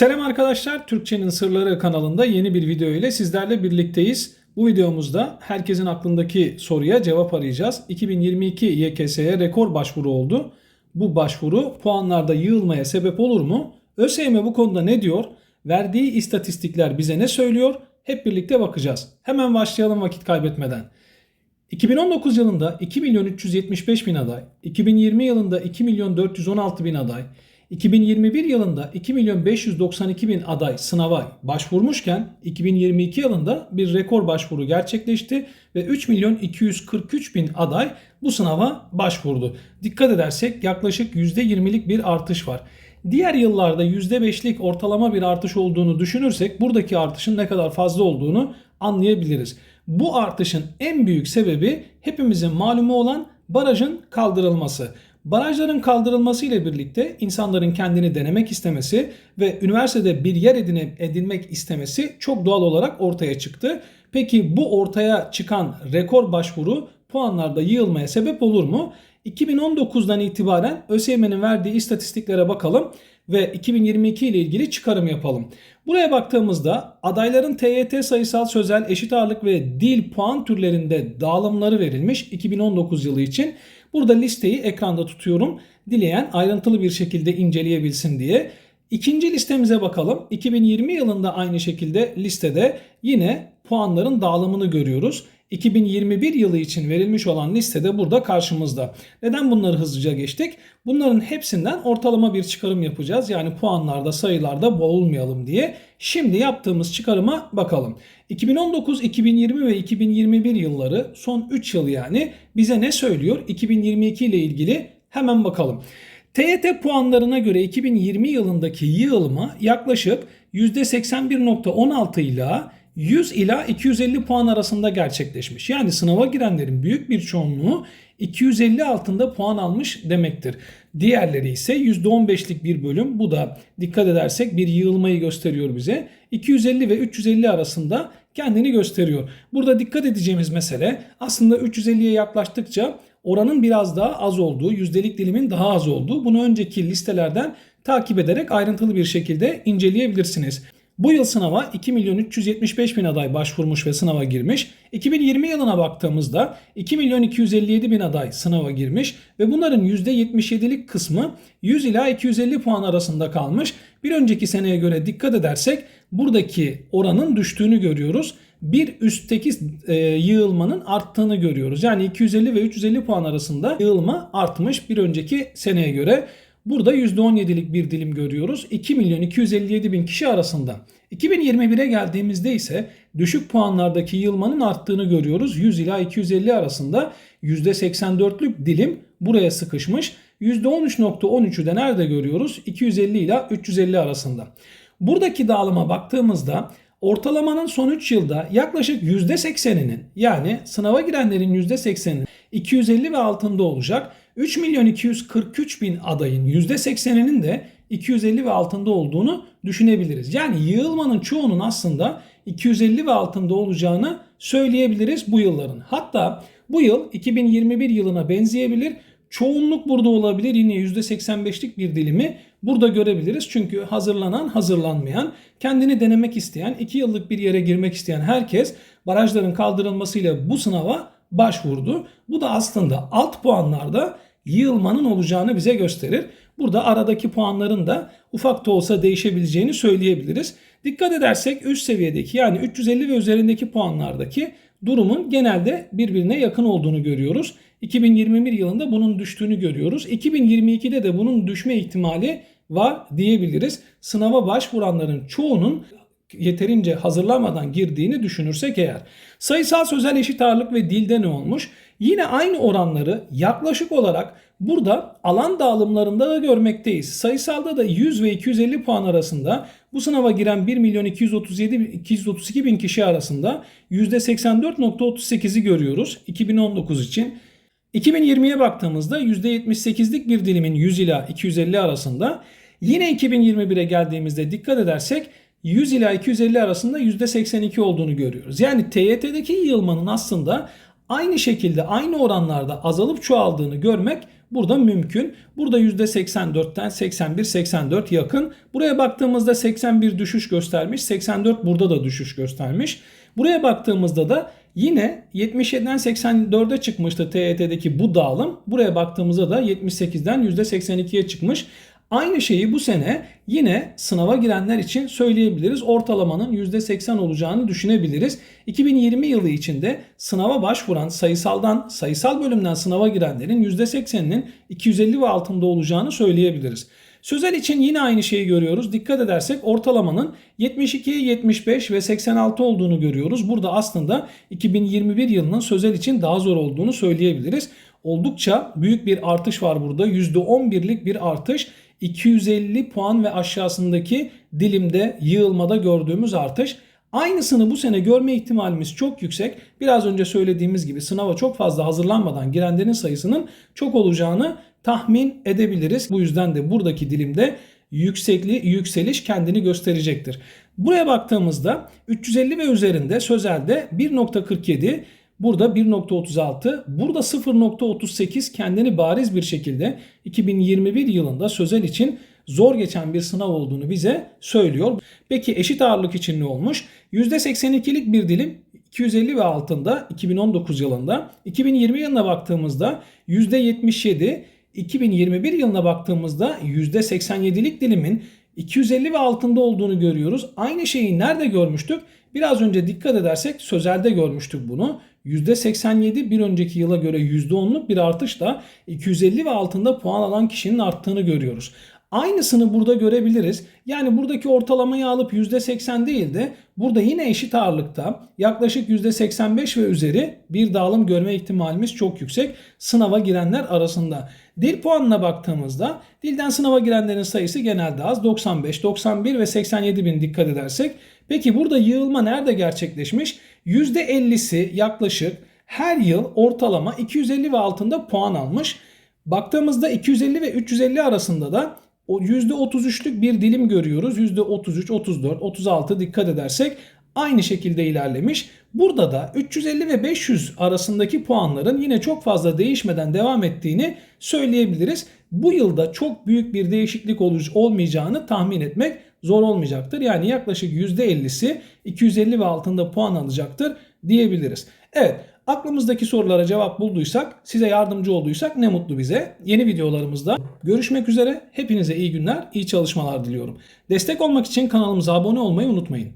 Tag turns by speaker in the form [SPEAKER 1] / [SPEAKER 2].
[SPEAKER 1] Selam arkadaşlar, Türkçenin Sırları kanalında yeni bir video ile sizlerle birlikteyiz. Bu videomuzda herkesin aklındaki soruya cevap arayacağız. 2022 YKS'ye rekor başvuru oldu. Bu başvuru puanlarda yığılmaya sebep olur mu? ÖSYM bu konuda ne diyor? Verdiği istatistikler bize ne söylüyor? Hep birlikte bakacağız. Hemen başlayalım vakit kaybetmeden. 2019 yılında 2 milyon 375 bin aday, 2020 yılında 2 milyon 416 bin aday, 2021 yılında 2 milyon 592 bin aday sınava başvurmuşken 2022 yılında bir rekor başvuru gerçekleşti ve 3 milyon 243 bin aday bu sınava başvurdu. Dikkat edersek yaklaşık %20'lik bir artış var. Diğer yıllarda %5'lik ortalama bir artış olduğunu düşünürsek buradaki artışın ne kadar fazla olduğunu anlayabiliriz. Bu artışın en büyük sebebi hepimizin malumu olan barajın kaldırılması. Barajların kaldırılması ile birlikte insanların kendini denemek istemesi ve üniversitede bir yer edine, edinmek istemesi çok doğal olarak ortaya çıktı. Peki bu ortaya çıkan rekor başvuru puanlarda yığılmaya sebep olur mu? 2019'dan itibaren ÖSYM'nin verdiği istatistiklere bakalım ve 2022 ile ilgili çıkarım yapalım. Buraya baktığımızda adayların TYT sayısal sözel eşit ağırlık ve dil puan türlerinde dağılımları verilmiş 2019 yılı için. Burada listeyi ekranda tutuyorum. Dileyen ayrıntılı bir şekilde inceleyebilsin diye. İkinci listemize bakalım. 2020 yılında aynı şekilde listede yine puanların dağılımını görüyoruz. 2021 yılı için verilmiş olan listede burada karşımızda. Neden bunları hızlıca geçtik? Bunların hepsinden ortalama bir çıkarım yapacağız. Yani puanlarda, sayılarda boğulmayalım diye. Şimdi yaptığımız çıkarıma bakalım. 2019, 2020 ve 2021 yılları son 3 yıl yani bize ne söylüyor? 2022 ile ilgili hemen bakalım. TYT puanlarına göre 2020 yılındaki yığılma yaklaşık %81.16 ile 100 ila 250 puan arasında gerçekleşmiş. Yani sınava girenlerin büyük bir çoğunluğu 250 altında puan almış demektir. Diğerleri ise %15'lik bir bölüm. Bu da dikkat edersek bir yığılmayı gösteriyor bize. 250 ve 350 arasında kendini gösteriyor. Burada dikkat edeceğimiz mesele aslında 350'ye yaklaştıkça oranın biraz daha az olduğu, yüzdelik dilimin daha az olduğu. Bunu önceki listelerden takip ederek ayrıntılı bir şekilde inceleyebilirsiniz. Bu yıl sınava 2 milyon 375 bin aday başvurmuş ve sınava girmiş. 2020 yılına baktığımızda 2 milyon 257 bin aday sınava girmiş ve bunların %77'lik kısmı 100 ila 250 puan arasında kalmış. Bir önceki seneye göre dikkat edersek buradaki oranın düştüğünü görüyoruz. Bir üstteki e, yığılmanın arttığını görüyoruz. Yani 250 ve 350 puan arasında yığılma artmış bir önceki seneye göre. Burada %17'lik bir dilim görüyoruz. 2 milyon 257 bin kişi arasında. 2021'e geldiğimizde ise düşük puanlardaki yılmanın arttığını görüyoruz. 100 ila 250 arasında %84'lük dilim buraya sıkışmış. %13.13'ü de nerede görüyoruz? 250 ila 350 arasında. Buradaki dağılıma baktığımızda ortalamanın son 3 yılda yaklaşık %80'inin yani sınava girenlerin %80'inin 250 ve altında olacak. 3 milyon 243 bin adayın %80'inin de 250 ve altında olduğunu düşünebiliriz. Yani yığılmanın çoğunun aslında 250 ve altında olacağını söyleyebiliriz bu yılların. Hatta bu yıl 2021 yılına benzeyebilir. Çoğunluk burada olabilir. Yine %85'lik bir dilimi burada görebiliriz. Çünkü hazırlanan, hazırlanmayan, kendini denemek isteyen, 2 yıllık bir yere girmek isteyen herkes barajların kaldırılmasıyla bu sınava başvurdu. Bu da aslında alt puanlarda yığılmanın olacağını bize gösterir. Burada aradaki puanların da ufak da olsa değişebileceğini söyleyebiliriz. Dikkat edersek üst seviyedeki yani 350 ve üzerindeki puanlardaki durumun genelde birbirine yakın olduğunu görüyoruz. 2021 yılında bunun düştüğünü görüyoruz. 2022'de de bunun düşme ihtimali var diyebiliriz. Sınava başvuranların çoğunun yeterince hazırlamadan girdiğini düşünürsek eğer. Sayısal sözel eşit ağırlık ve dilde ne olmuş? Yine aynı oranları yaklaşık olarak burada alan dağılımlarında da görmekteyiz. Sayısalda da 100 ve 250 puan arasında bu sınava giren 1 milyon 237 232 bin kişi arasında %84.38'i görüyoruz 2019 için. 2020'ye baktığımızda %78'lik bir dilimin 100 ila 250 arasında. Yine 2021'e geldiğimizde dikkat edersek 100 ila 250 arasında %82 olduğunu görüyoruz. Yani TYT'deki yığılmanın aslında aynı şekilde aynı oranlarda azalıp çoğaldığını görmek burada mümkün. Burada %84'ten 81-84 yakın. Buraya baktığımızda 81 düşüş göstermiş. 84 burada da düşüş göstermiş. Buraya baktığımızda da yine 77'den 84'e çıkmıştı TET'deki bu dağılım. Buraya baktığımızda da 78'den %82'ye çıkmış. Aynı şeyi bu sene yine sınava girenler için söyleyebiliriz. Ortalamanın %80 olacağını düşünebiliriz. 2020 yılı içinde sınava başvuran sayısaldan sayısal bölümden sınava girenlerin %80'inin 250 ve altında olacağını söyleyebiliriz. Sözel için yine aynı şeyi görüyoruz. Dikkat edersek ortalamanın 72, 75 ve 86 olduğunu görüyoruz. Burada aslında 2021 yılının sözel için daha zor olduğunu söyleyebiliriz. Oldukça büyük bir artış var burada. %11'lik bir artış. 250 puan ve aşağısındaki dilimde yığılmada gördüğümüz artış. Aynısını bu sene görme ihtimalimiz çok yüksek. Biraz önce söylediğimiz gibi sınava çok fazla hazırlanmadan girenlerin sayısının çok olacağını tahmin edebiliriz. Bu yüzden de buradaki dilimde yüksekli yükseliş kendini gösterecektir. Buraya baktığımızda 350 ve üzerinde sözelde 1.47 Burada 1.36, burada 0.38 kendini bariz bir şekilde 2021 yılında sözel için zor geçen bir sınav olduğunu bize söylüyor. Peki eşit ağırlık için ne olmuş? %82'lik bir dilim 250 ve altında 2019 yılında. 2020 yılına baktığımızda %77, 2021 yılına baktığımızda %87'lik dilimin 250 ve altında olduğunu görüyoruz. Aynı şeyi nerede görmüştük? Biraz önce dikkat edersek sözelde görmüştük bunu. %87 bir önceki yıla göre %10'luk bir artışla 250 ve altında puan alan kişinin arttığını görüyoruz. Aynısını burada görebiliriz. Yani buradaki ortalamayı alıp %80 değil de burada yine eşit ağırlıkta yaklaşık %85 ve üzeri bir dağılım görme ihtimalimiz çok yüksek sınava girenler arasında. Dil puanına baktığımızda dilden sınava girenlerin sayısı genelde az 95, 91 ve 87 bin dikkat edersek. Peki burada yığılma nerede gerçekleşmiş? %50'si yaklaşık her yıl ortalama 250 ve altında puan almış. Baktığımızda 250 ve 350 arasında da o %33'lük bir dilim görüyoruz. %33, 34, 36 dikkat edersek aynı şekilde ilerlemiş. Burada da 350 ve 500 arasındaki puanların yine çok fazla değişmeden devam ettiğini söyleyebiliriz. Bu yılda çok büyük bir değişiklik olmayacağını tahmin etmek zor olmayacaktır. Yani yaklaşık %50'si 250 ve altında puan alacaktır diyebiliriz. Evet aklımızdaki sorulara cevap bulduysak, size yardımcı olduysak ne mutlu bize. Yeni videolarımızda görüşmek üzere. Hepinize iyi günler, iyi çalışmalar diliyorum. Destek olmak için kanalımıza abone olmayı unutmayın.